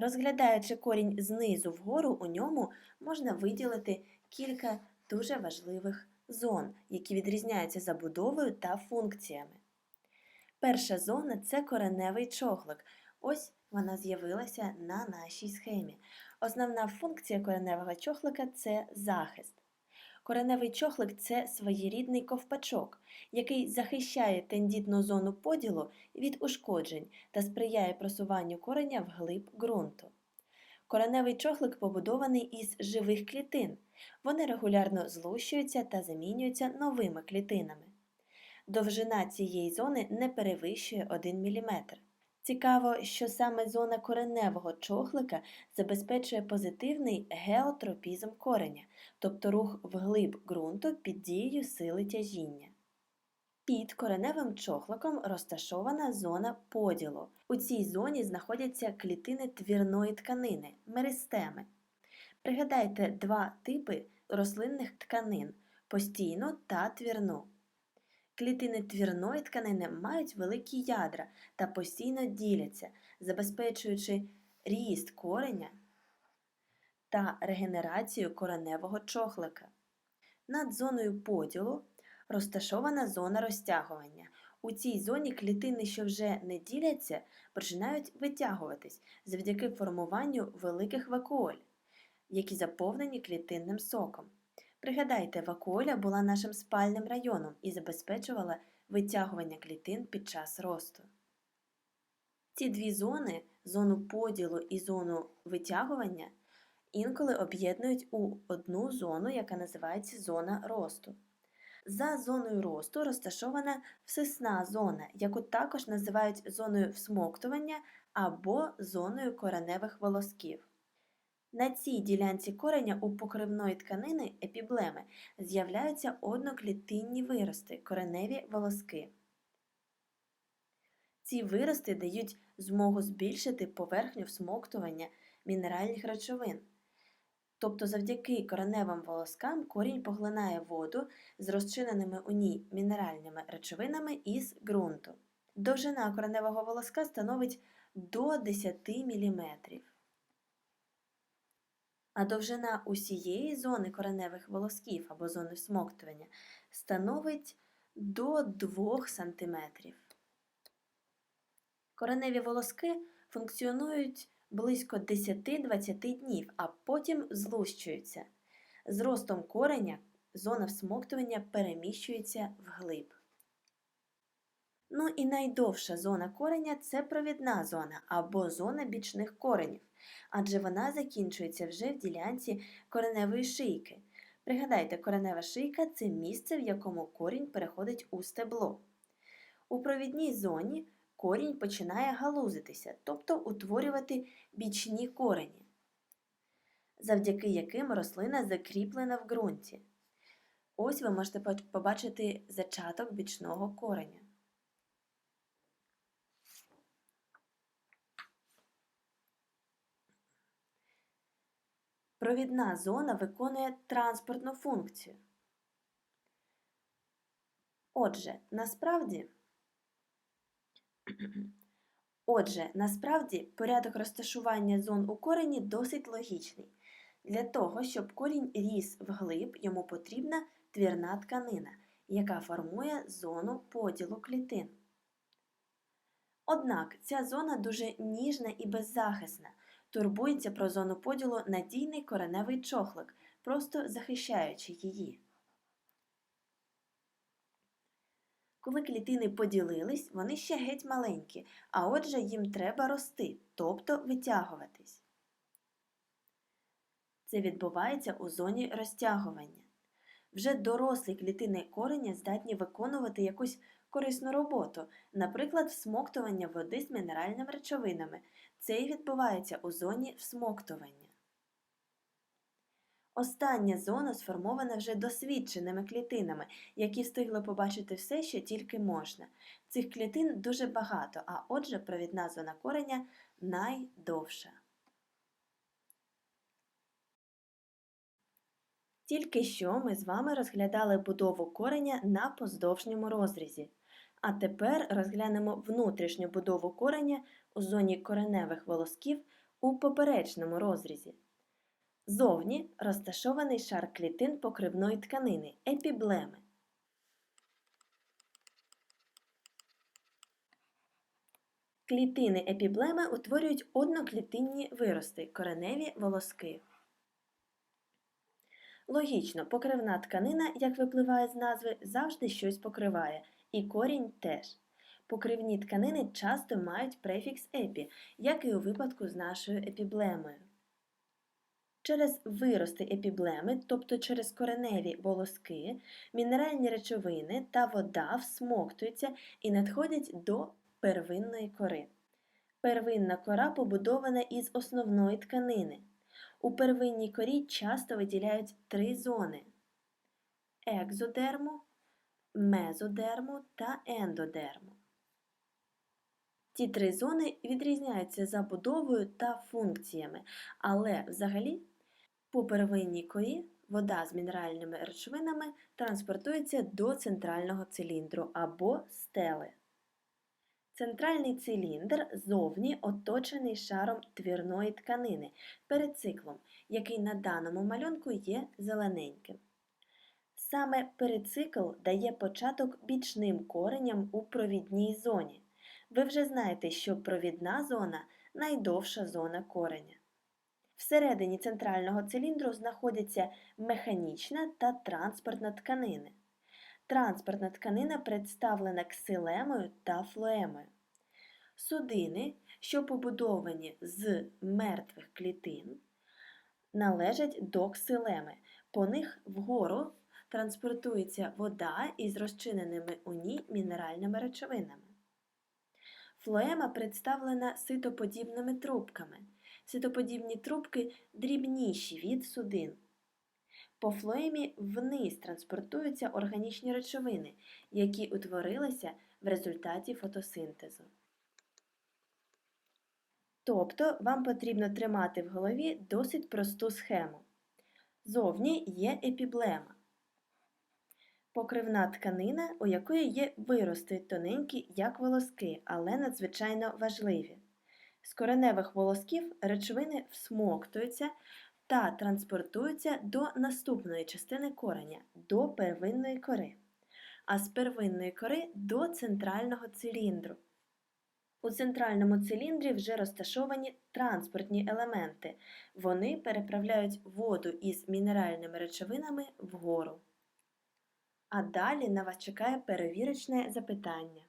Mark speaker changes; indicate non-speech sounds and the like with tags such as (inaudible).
Speaker 1: Розглядаючи корінь знизу вгору, у ньому можна виділити кілька дуже важливих зон, які відрізняються забудовою та функціями. Перша зона це кореневий чохлик. Ось вона з'явилася на нашій схемі. Основна функція кореневого чохлика це захист. Кореневий чохлик це своєрідний ковпачок, який захищає тендітну зону поділу від ушкоджень та сприяє просуванню кореня вглиб ґрунту. Кореневий чохлик побудований із живих клітин. Вони регулярно злущуються та замінюються новими клітинами. Довжина цієї зони не перевищує 1 мм. Цікаво, що саме зона кореневого чохлика забезпечує позитивний геотропізм кореня, тобто рух вглиб ґрунту під дією сили тяжіння. Під кореневим чохликом розташована зона поділу. У цій зоні знаходяться клітини твірної тканини меристеми. Пригадайте два типи рослинних тканин постійну та твірну. Клітини твірної тканини мають великі ядра та постійно діляться, забезпечуючи ріст кореня та регенерацію кореневого чохлика. Над зоною поділу розташована зона розтягування. У цій зоні клітини, що вже не діляться, починають витягуватись завдяки формуванню великих вакуоль, які заповнені клітинним соком. Пригадайте, вакуоля була нашим спальним районом і забезпечувала витягування клітин під час росту. Ці дві зони, зону поділу і зону витягування, інколи об'єднують у одну зону, яка називається зона росту. За зоною росту розташована всесна зона, яку також називають зоною всмоктування або зоною кореневих волосків. На цій ділянці кореня у покривної тканини епіблеми з'являються одноклітинні вирости, кореневі волоски. Ці вирости дають змогу збільшити поверхню всмоктування мінеральних речовин. Тобто завдяки кореневим волоскам корінь поглинає воду з розчиненими у ній мінеральними речовинами із ґрунту. Довжина кореневого волоска становить до 10 мм а довжина усієї зони кореневих волосків або зони всмоктування становить до 2 см. Кореневі волоски функціонують близько 10-20 днів, а потім злущуються. З ростом кореня зона всмоктування переміщується вглиб. Ну і найдовша зона кореня це провідна зона або зона бічних коренів, адже вона закінчується вже в ділянці кореневої шийки. Пригадайте, коренева шийка це місце, в якому корінь переходить у стебло. У провідній зоні корінь починає галузитися, тобто утворювати бічні корені, завдяки яким рослина закріплена в ґрунті. Ось ви можете побачити зачаток бічного кореня. Провідна зона виконує транспортну функцію. Отже, насправді, (clears throat) Отже, насправді порядок розташування зон у корені досить логічний. Для того, щоб корінь ріс вглиб, йому потрібна твірна тканина, яка формує зону поділу клітин. Однак ця зона дуже ніжна і беззахисна, Турбується про зону поділу надійний кореневий чохлик, просто захищаючи її. Коли клітини поділились, вони ще геть маленькі, а отже їм треба рости, тобто витягуватись. Це відбувається у зоні розтягування. Вже дорослі клітини кореня здатні виконувати якусь корисну роботу, наприклад, всмоктування води з мінеральними речовинами. Це і відбувається у зоні всмоктування. Остання зона сформована вже досвідченими клітинами, які встигли побачити все, що тільки можна. Цих клітин дуже багато, а отже, провідна зона кореня найдовша. Тільки що ми з вами розглядали будову кореня на поздовжньому розрізі. А тепер розглянемо внутрішню будову кореня у зоні кореневих волосків у поперечному розрізі. Зовні розташований шар клітин покривної тканини епіблеми. Клітини епіблеми утворюють одноклітинні вирости, кореневі волоски. Логічно, покривна тканина, як випливає з назви, завжди щось покриває, і корінь теж. Покривні тканини часто мають префікс епі, як і у випадку з нашою епіблемою. Через вирости епіблеми, тобто через кореневі волоски, мінеральні речовини та вода всмоктуються і надходять до первинної кори. Первинна кора побудована із основної тканини. У первинній корі часто виділяють три зони екзодерму, мезодерму та ендодерму. Ці три зони відрізняються забудовою та функціями, але взагалі по первинній корі вода з мінеральними речовинами транспортується до центрального циліндру або стели. Центральний циліндр зовні оточений шаром твірної тканини перед циклом, який на даному малюнку є зелененьким. Саме перицикл дає початок бічним кореням у провідній зоні. Ви вже знаєте, що провідна зона найдовша зона кореня. Всередині центрального циліндру знаходяться механічна та транспортна тканини. Транспортна тканина представлена ксилемою та флоемою. Судини, що побудовані з мертвих клітин, належать до ксилеми. По них вгору транспортується вода із розчиненими у ній мінеральними речовинами. Флоема представлена ситоподібними трубками. Ситоподібні трубки дрібніші від судин. По флоемі вниз транспортуються органічні речовини, які утворилися в результаті фотосинтезу. Тобто вам потрібно тримати в голові досить просту схему. Зовні є епіблема. Покривна тканина, у якої є вирости тоненькі, як волоски, але надзвичайно важливі. З кореневих волосків речовини всмоктуються та транспортуються до наступної частини кореня, до первинної кори, а з первинної кори до центрального циліндру. У центральному циліндрі вже розташовані транспортні елементи. Вони переправляють воду із мінеральними речовинами вгору. А далі на вас чекає перевірочне запитання.